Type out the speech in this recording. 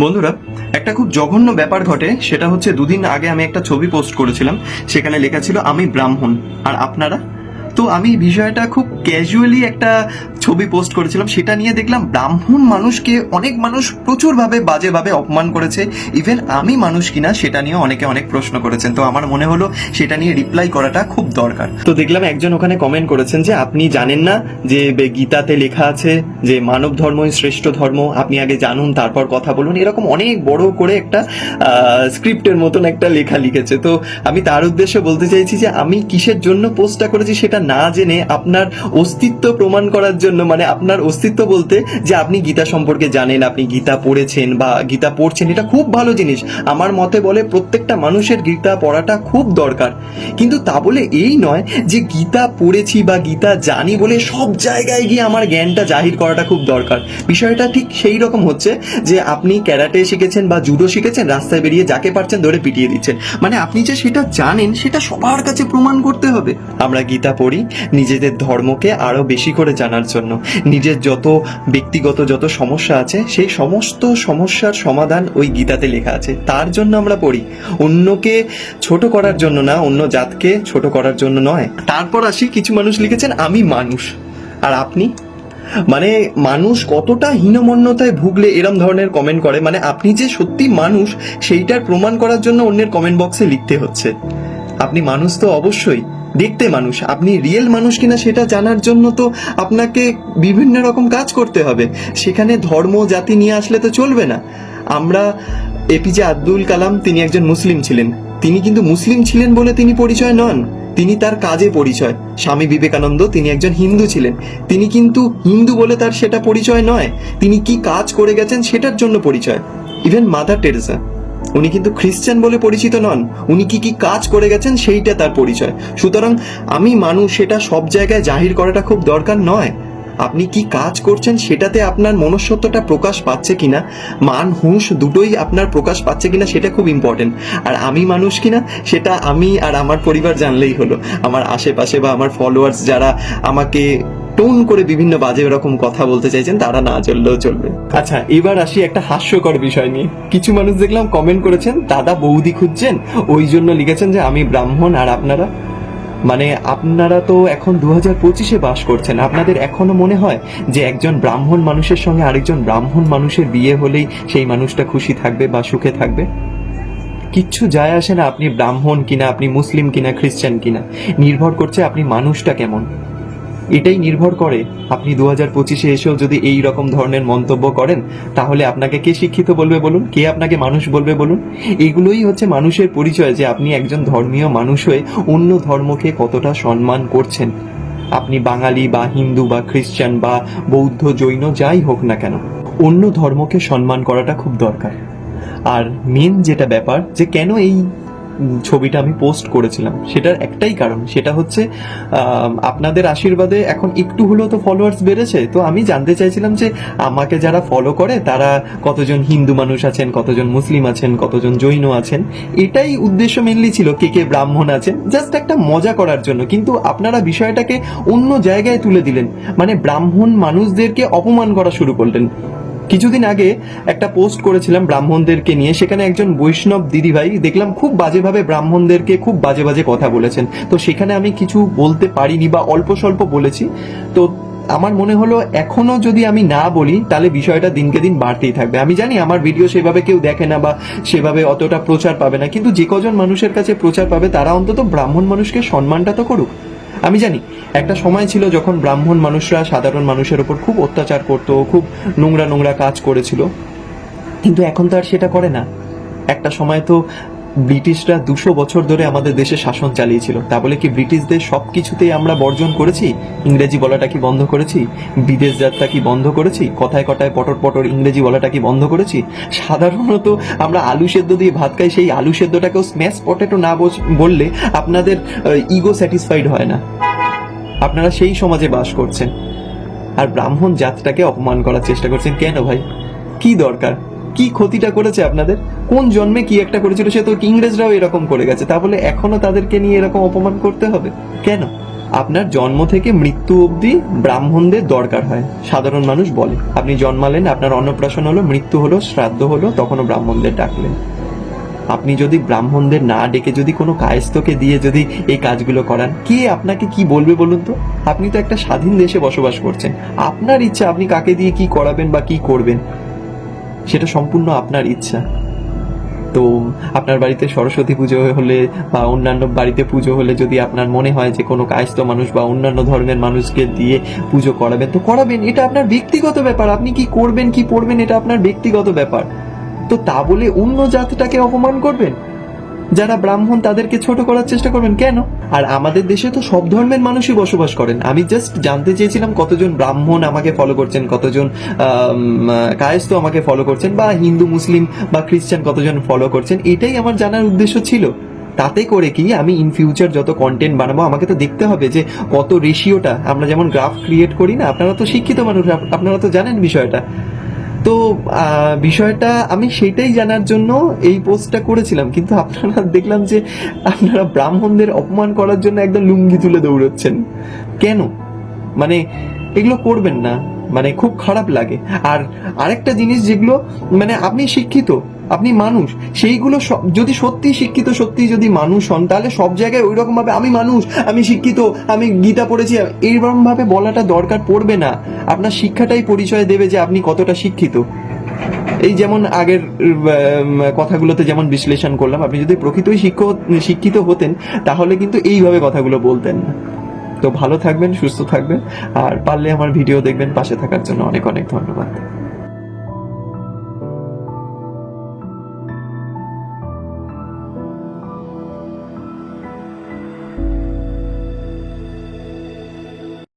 বন্ধুরা, একটা খুব জঘন্য ব্যাপার ঘটে, সেটা হচ্ছে দুদিন আগে আমি একটা ছবি পোস্ট করেছিলাম, সেখানে লেখা ছিল, আমি ব্রাহ্মণ। আর আপনারা? তো আমি বিষয়টা খুব ক্যাজুয়ালি একটা ছবি পোস্ট করেছিলাম। সেটা নিয়ে দেখলাম ব্রাহ্মণ মানুষকে অনেক মানুষ প্রচুরভাবে বাজেভাবে অপমান করেছে। ইভেন আমি মানুষ কিনা সেটা নিয়ে অনেকে অনেক প্রশ্ন করেছেন। তো আমার মনে হলো সেটা নিয়ে রিপ্লাই করাটা খুব দরকার। তো দেখলাম একজন ওখানে কমেন্ট করেছেন যে, আপনি জানেন না যে গীতাতে লেখা আছে যে, মানব ধর্মই শ্রেষ্ঠ ধর্ম। আপনি আগে জানুন, তারপর কথা বলুন। এরকম অনেক বড় করে একটা স্ক্রিপ্টের মতন একটা লেখা লিখেছে। তো আমি তার উদ্দেশ্যে বলতে চাইছি যে, আমি কিসের জন্য পোস্টটা করেছি সেটা না জেনে আপনার অস্তিত্ব প্রমাণ করার জন্য মানে আপনার অস্তিত্ব বলতে যে আপনি গীতা সম্পর্কে জানেন, আপনি গীতা পড়েছেন বা গীতা পড়ছেন, এটা খুব ভালো জিনিস। আমার মতে বলে প্রত্যেকটা মানুষের গীতা পড়াটা খুব দরকার। কিন্তু তা বলে এই নয় যে গীতা পড়েছি বা গীতা জানি বলে সব জায়গায় গিয়ে আমার জ্ঞানটা জাহির করাটা খুব দরকার। বিষয়টা ঠিক সেই রকম হচ্ছে যে আপনি ক্যারাটে শিখেছেন বা জুডো শিখেছেন, রাস্তায় বেরিয়ে যাকে পারছেন ধরে পিটিয়ে দিচ্ছেন। মানে আপনি যে সেটা জানেন, সেটা সবার কাছে প্রমাণ করতে হবে। আমরা গীতা পড়ি নিজেদের ধর্মকে আরও বেশি করে জানার জন্য। নিজের যত ব্যক্তিগত যত সমস্যা আছে, সেই সমস্ত সমস্যার সমাধান ওই গীতাতে লেখা আছে। তার জন্য আমরা পড়ি। অন্যকে ছোট করার জন্য না, অন্য জাতকে ছোট করার জন্য নয়। তারপর আসি, কিছু মানুষ লিখেছেন, আমি মানুষ। আর আপনি? মানে মানুষ কতটা হীনমন্যতায় ভুগলে এরম ধরনের কমেন্ট করে। মানে আপনি যে সত্যি মানুষ, সেইটার প্রমাণ করার জন্য অন্যের কমেন্ট বক্সে লিখতে হচ্ছে। আপনি মানুষ তো অবশ্যই। দেখতে মানুষ। আপনি রিয়েল মানুষ কিনা সেটা জানার জন্য তো আপনাকে বিভিন্ন রকম কাজ করতে হবে। সেখানে ধর্ম, জাতি নিয়ে আসলে তো চলবে না। আমরা এপিজে আব্দুল কালাম, তিনি একজন মুসলিম ছিলেন। তিনি কিন্তু মুসলিম ছিলেন বলে তিনি পরিচয় নন। তিনি তার কাজে পরিচয়। স্বামী বিবেকানন্দ, তিনি একজন হিন্দু ছিলেন। তিনি কিন্তু হিন্দু বলে তার সেটা পরিচয় নয়। তিনি কি কাজ করে গেছেন সেটার জন্য পরিচয়। ইভেন মাদার টেরেসা উনি কিন্তু খ্রিস্টান বলে পরিচিত নন। উনি কি কি কাজ করে গেছেন সেইটা তার পরিচয়। সুতরাং আমি মানুষ, সেটা সব জায়গায় জাহির করাটা খুব দরকার নয়। আপনি কি কাজ করছেন সেটাতে আপনার মনুষ্যত্বটা প্রকাশ পাচ্ছে কিনা, মান, হুঁশ দুটোই আপনার প্রকাশ পাচ্ছে কিনা সেটা খুব ইম্পর্টেন্ট আর আমি মানুষ কিনা, সেটা আমি আর আমার পরিবার জানলেই হলো। আমার আশেপাশে বা আমার ফলোয়ার্স যারা আমাকে টোন করে বিভিন্ন বাজে এরকম কথা বলতে চাইছেন, তারা না চললেও চলবে। আচ্ছা এবার আসি একটা হাস্যকর বিষয় নিয়ে। কিছু মানুষ দেখলাম কমেন্ট করেছেন, দাদা বৌদি খুঁজছেন, ওই জন্য লিখেছেন যে আমি ব্রাহ্মণ আর আপনারা? মানে আপনারা তো এখন দু হাজার পঁচিশে বাস করছেন, আপনাদের এখনও মনে হয় যে একজন ব্রাহ্মণ মানুষের সঙ্গে আরেকজন ব্রাহ্মণ মানুষের বিয়ে হলেই সেই মানুষটা খুশি থাকবে বা সুখে থাকবে? কিচ্ছু যায় আসে না আপনি ব্রাহ্মণ কিনা, আপনি মুসলিম কিনা খ্রিস্টান কিনা। নির্ভর করছে আপনি মানুষটা কেমন। এটাই নির্ভর করে। আপনি দু হাজার পঁচিশে এসেও যদি এই রকম ধরনের মন্তব্য করেন, তাহলে আপনাকে কে শিক্ষিত বলবে বলুন? কে আপনাকে মানুষ বলবে বলুন? এগুলোই হচ্ছে মানুষের পরিচয় যে আপনি একজন ধর্মীয় মানুষ হয়ে অন্য ধর্মকে কতটা সম্মান করছেন। আপনি বাঙালি বা হিন্দু বা খ্রিস্টান বা বৌদ্ধ, জৈন, যাই হোক না কেন, অন্য ধর্মকে সম্মান করাটা খুব দরকার। আর মেন যেটা ব্যাপার যে কেন এই ছবিটা আমি পোস্ট করেছিলাম। সেটার একটাই কারণ, সেটা হচ্ছে আপনাদের আশীর্বাদে এখন একটু হলেও তো ফলোয়ার্স বেড়েছে। তো আমি জানতে চাইছিলাম যে আমাকে যারা ফলো করে, তারা কতজন হিন্দু মানুষ আছেন, কতজন মুসলিম আছেন, কতজন জৈন আছেন? এটাই উদ্দেশ্য মেনলি ছিল, কে কে ব্রাহ্মণ আছেন। জাস্ট একটা মজা করার জন্য। কিন্তু আপনারা বিষয়টাকে অন্য জায়গায় তুলে দিলেন। মানে ব্রাহ্মণ মানুষদেরকে অপমান করা শুরু করলেন। কিছুদিন আগে একটা পোস্ট করেছিলাম ব্রাহ্মণদেরকে নিয়ে, সেখানে একজন বৈষ্ণব দিদিভাই দেখলাম খুব বাজেভাবে ব্রাহ্মণদেরকে খুব বাজে বাজে কথা বলেছেন। তো সেখানে আমি কিছু বলতে পারিনি বা অল্প স্বল্প বলেছি। তো আমার মনে হলো এখনও যদি আমি না বলি, তাহলে বিষয়টা দিনকে দিন বাড়তেই থাকবে। আমি জানি আমার ভিডিও সেভাবে কেউ দেখে না বা সেভাবে অতটা প্রচার পাবে না, কিন্তু যে কজন মানুষের কাছে প্রচার পাবে, তারা অন্তত ব্রাহ্মণ মানুষকে সম্মানটা তো করুক। আমি জানি, একটা সময় ছিল যখন ব্রাহ্মণ মানুষরা সাধারণ মানুষের ওপর খুব অত্যাচার করতো, খুব নোংরা নোংরা কাজ করেছিল। কিন্তু এখন তো আর সেটা করে না। একটা সময় তো ব্রিটিশরা দুশো বছর ধরে আমাদের দেশে শাসন চালিয়েছিল। তা বলে কি ব্রিটিশদের সব কিছুতেই আমরা বর্জন করেছি? ইংরেজি বলাটা কি বন্ধ করেছি? বিদেশ যাত্রা কি বন্ধ করেছি? কথায় কথায় পটর পটর ইংরেজি বলাটা কি বন্ধ করেছি? সাধারণত আমরা আলু সেদ্ধ দিয়ে ভাত খাই, সেই আলু সেদ্ধটাকেও স্ম্যাশ পটেটো না বললে আপনাদের ইগো স্যাটিসফাইড হয় না। আপনারা সেই সমাজে বাস করছেন। আর ব্রাহ্মণ জাতটাকে অপমান করার চেষ্টা করছেন কেন ভাই? কি দরকার? কি ক্ষতিটা করেছে আপনাদের? কোন জন্মে কি একটা করেছিল? সে তো ইংরেজরাও এরকম করে গেছে। তা বলে এখনও তাদেরকে নিয়ে এরকম অপমান করতে হবে? কেন? আপনার জন্ম থেকে মৃত্যু অবধি ব্রাহ্মণদের দরকার হয়, সাধারণ মানুষ বলে। আপনি জন্মালেন, আপনার অন্নপ্রাশন হলো, মৃত্যু হলো, শ্রাদ্ধ হলো, তখনও ব্রাহ্মণদের ডাকলেন। আপনি যদি ব্রাহ্মণদের না ডেকে যদি কোনো কায়স্থকে দিয়ে যদি এই কাজগুলো করান, কে আপনাকে কি বলবে বলুন তো? আপনি তো একটা স্বাধীন দেশে বসবাস করছেন। আপনার ইচ্ছা আপনি কাকে দিয়ে কি করাবেন বা কি করবেন? সেটা সম্পূর্ণ আপনার ইচ্ছা। তো আপনার বাড়িতে সরস্বতী পুজো হলে বা অন্যান্য বাড়িতে পুজো হলে যদি আপনার মনে হয় যে কোনো কায়স্থ মানুষ বা অন্যান্য ধর্মের মানুষকে দিয়ে পুজো করাবেন, তো করাবেন, এটা আপনার ব্যক্তিগত ব্যাপার। আপনি কি করবেন, কি পড়বেন, এটা আপনার ব্যক্তিগত ব্যাপার। তো তা বলে অন্য জাতটাকে অপমান করবেন? যারা ব্রাহ্মণ তাদেরকে ছোট করার চেষ্টা করবেন কেন? আর আমাদের দেশে তো সব ধর্মের মানুষই বসবাস করেন। আমি জাস্ট জানতে চেয়েছিলাম কতজন ব্রাহ্মণ আমাকে ফলো করছেন কতজন আম, কায়স্থ আমাকে ফলো করছেন বা হিন্দু মুসলিম বা খ্রিস্টান কতজন ফলো করছেন এটাই আমার জানার উদ্দেশ্য ছিল। তাতে করে কি আমি ইন ফিউচার যত কন্টেন্ট বানাবো আমাকে তো দেখতে হবে যে কত রেশিওটা আমরা যেমন গ্রাফ ক্রিয়েট করি না আপনারা তো শিক্ষিত মানুষ আপনারা তো জানেন বিষয়টা। তো বিষয়টা আমি সেটাই জানার জন্য এই পোস্টটা করেছিলাম। কিন্তু আপনারা দেখলাম যে আপনারা ব্রাহ্মণদের অপমান করার জন্য একদম লুঙ্গি তুলে দৌড়চ্ছেন। কেন? মানে এগুলো করবেন না। মানে খুব খারাপ লাগে। আর আরেকটা জিনিস যেগুলো মানে আপনি শিক্ষিত, আপনি মানুষ, সেইগুলো যদি সত্যি শিক্ষিত সত্যি যদি মানুষ হন, তাহলে সব জায়গায় ওই রকম ভাবে আমি মানুষ, আমি শিক্ষিত, আমি গীতা পড়েছি এইরকম ভাবে বলাটা দরকার পড়বে না। আপনার শিক্ষাটাই পরিচয় দেবে যে আপনি কতটা শিক্ষিত। এই যেমন আগের কথাগুলোতে যেমন বিশ্লেষণ করলাম, আপনি যদি প্রকৃতই শিক্ষিত হতেন, তাহলে কিন্তু এইভাবে কথাগুলো বলতেন না। তো ভালো থাকবেন, সুস্থ থাকবেন, আর পারলে আমার ভিডিও দেখবেন, পাশে থাকার জন্য অনেক অনেক ধন্যবাদ।